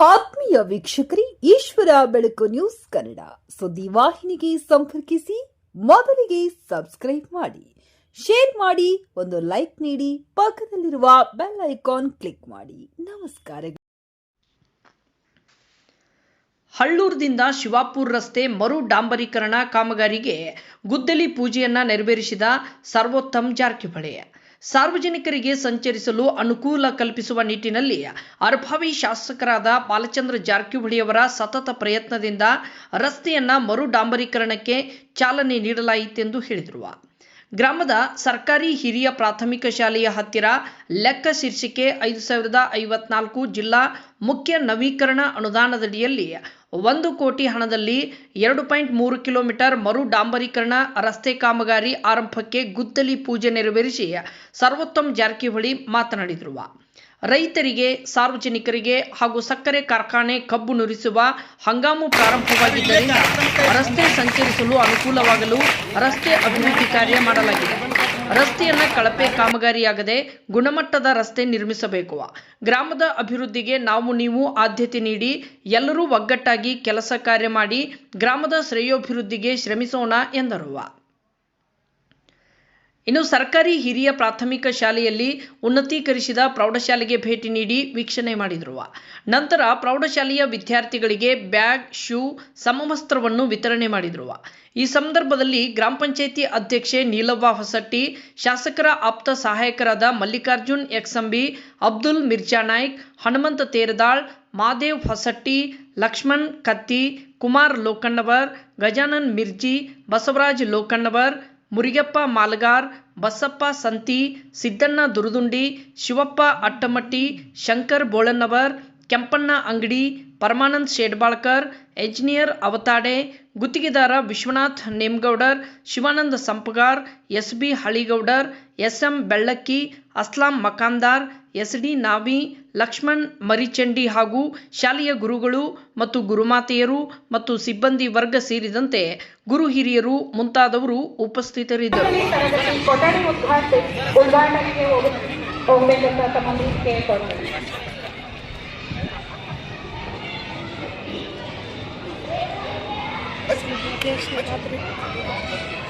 ಪ್ರಿಯ ವೀಕ್ಷಕರೇ, ಈಶ್ವರ ಬೆಳಕು ನ್ಯೂಸ್ ಕನ್ನಡ. ಸುದ್ದಿ ವಾಹಿನಿಗೆ ಸಂಪರ್ಕಿಸಿ, ಮೊದಲಿಗೆ ಸಬ್ಸ್ಕ್ರೈಬ್ ಮಾಡಿ. ಶೇರ್ ಮಾಡಿ, ಒಂದು ಲೈಕ್ ನೀಡಿ, ಪಕ್ಕದಲ್ಲಿರುವ ಬೆಲ್ ಐಕಾನ್ ಕ್ಲಿಕ್ ಮಾಡಿ. ನಮಸ್ಕಾರ ಹಳ್ಳೂರದಿಂದ ಶಿವಾಪುರ್ ರಸ್ತೆ ಮರು ಡಾಂಬರೀಕರಣ ಕಾಮಗಾರಿಗೆ ಗುದ್ದಲಿ ಪೂಜೆಯನ್ನ ನೆರವೇರಿಸಿದ ಸರ್ವೋತ್ತಮ್ ಜಾರಕಿಹೊಳಿ. ಸಾರ್ವಜನಿಕರಿಗೆ ಸಂಚರಿಸಲು ಅನುಕೂಲ ಕಲ್ಪಿಸುವ ನಿಟ್ಟಿನಲ್ಲಿ ಅರ್ಭಾವಿ ಶಾಸಕರಾದ ಬಾಲಚಂದ್ರ ಜಾರಕಿಹೊಳಿಯವರ ಸತತ ಪ್ರಯತ್ನದಿಂದ ರಸ್ತೆಯನ್ನ ಮರು ಡಾಂಬರೀಕರಣಕ್ಕೆ ಚಾಲನೆ ನೀಡಲಾಯಿತೆಂದು ಹೇಳಿದರು. ಗ್ರಾಮದ ಸರ್ಕಾರಿ ಹಿರಿಯ ಪ್ರಾಥಮಿಕ ಶಾಲೆಯ ಹತ್ತಿರ ಲೆಕ್ಕ ಶೀರ್ಷಿಕೆ ಐದು ಸಾವಿರದ ಐವತ್ನಾಲ್ಕು ಜಿಲ್ಲಾ ಮುಖ್ಯ ನವೀಕರಣ ಅನುದಾನದಡಿಯಲ್ಲಿ ಒಂದು ಕೋಟಿ ಹಣದಲ್ಲಿ ಎರಡು ಪಾಯಿಂಟ್ ಮೂರು ಕಿಲೋಮೀಟರ್ ಮರು ಡಾಂಬರೀಕರಣ ರಸ್ತೆ ಕಾಮಗಾರಿ ಆರಂಭಕ್ಕೆ ಗುದ್ದಲಿ ಪೂಜೆ ನೆರವೇರಿಸಿ ಸರ್ವೋತ್ತಮ್ ಜಾರಕಿಹೊಳಿ ಮಾತನಾಡಿದರು ರೈತರಿಗೆ, ಸಾರ್ವಜನಿಕರಿಗೆ ಹಾಗೂ ಸಕ್ಕರೆ ಕಾರ್ಖಾನೆ ಕಬ್ಬು ನುರಿಸುವ ಹಂಗಾಮು ಪ್ರಾರಂಭವಾಗಿದ್ದರಿಂದ ರಸ್ತೆ ಸಂಚರಿಸಲು ಅನುಕೂಲವಾಗಲು ರಸ್ತೆ ಅಭಿವೃದ್ಧಿ ಕಾರ್ಯ ಮಾಡಲಾಗಿದೆ. ರಸ್ತೆಯನ್ನ ಕಳಪೆ ಕಾಮಗಾರಿಯಾಗದೆ ಗುಣಮಟ್ಟದ ರಸ್ತೆ ನಿರ್ಮಿಸಬೇಕು ಗ್ರಾಮದ ಅಭಿವೃದ್ಧಿಗೆ ನಾವು ನೀವು ಆದ್ಯತೆ ನೀಡಿ, ಎಲ್ಲರೂ ಒಗ್ಗಟ್ಟಾಗಿ ಕೆಲಸ ಕಾರ್ಯ ಮಾಡಿ, ಗ್ರಾಮದ ಶ್ರೇಯೋಭಿವೃದ್ಧಿಗೆ ಶ್ರಮಿಸೋಣ ಎಂದರು. ಇನ್ನು ಸರ್ಕಾರಿ ಹಿರಿಯ ಪ್ರಾಥಮಿಕ ಶಾಲೆಯಲ್ಲಿ ಉನ್ನತೀಕರಿಸಿದ ಪ್ರೌಢಶಾಲೆಗೆ ಭೇಟಿ ನೀಡಿ ವೀಕ್ಷಣೆ ಮಾಡಿದರು ನಂತರ ಪ್ರೌಢಶಾಲೆಯ ವಿದ್ಯಾರ್ಥಿಗಳಿಗೆ ಬ್ಯಾಗ್, ಶೂ, ಸಮವಸ್ತ್ರವನ್ನು ವಿತರಣೆ ಮಾಡಿದರು ಈ ಸಂದರ್ಭದಲ್ಲಿ ಗ್ರಾಮ ಪಂಚಾಯಿತಿ ಅಧ್ಯಕ್ಷೆ ನೀಲವ್ವ ಹೊಸಟ್ಟಿ, ಶಾಸಕರ ಆಪ್ತ ಸಹಾಯಕರಾದ ಮಲ್ಲಿಕಾರ್ಜುನ್ ಎಕ್ಸಂಬಿ, ಅಬ್ದುಲ್ ಮಿರ್ಜಾ ನಾಯ್ಕ್, ಹನುಮಂತ ತೇರದಾಳ್, ಮಾದೇವ್ ಹೊಸಟ್ಟಿ, ಲಕ್ಷ್ಮಣ್ ಕತ್ತಿ, ಕುಮಾರ್ ಲೋಕಣ್ಣವರ್, ಗಜಾನನ್ ಮಿರ್ಜಿ, ಬಸವರಾಜ್ ಲೋಕಣ್ಣವರ್ ಮುರಿಗಪ್ಪ ಮಾಲಗಾರ್ ಬಸಪ್ಪ ಸಂತಿ ಸಿದ್ದಣ್ಣ ದುರುದುಂಡಿ ಶಿವಪ್ಪ ಅಟ್ಟಮಟ್ಟಿ ಶಂಕರ್ ಬೋಳನ್ನವರ್ ಕೆಂಪಣ್ಣ ಅಂಗಡಿ ಪರಮಾನಂದ್ ಶೇಡ್ಬಾಳ್ಕರ್, ಎಂಜಿನಿಯರ್ ಅವತಾಡೆ, ಗುತ್ತಿಗೆದಾರ Vishwanath Nemagoudar, Shivananda Sampagar S B Haligoudar S M Bellakki, Aslam Makandar S D Navi, Laxman Marichandi ಹಾಗೂ ಶಾಲೆಯ ಗುರುಗಳು ಮತ್ತು ಗುರುಮಾತೆಯರು ಮತ್ತು ಸಿಬ್ಬಂದಿ ವರ್ಗ ಸೇರಿದಂತೆ ಗುರು ಹಿರಿಯರು ಮುಂತಾದವರು ಉಪಸ್ಥಿತರಿದ್ದರು. ಹೋಗ ಹೋಗ್ಬೇಕಂತ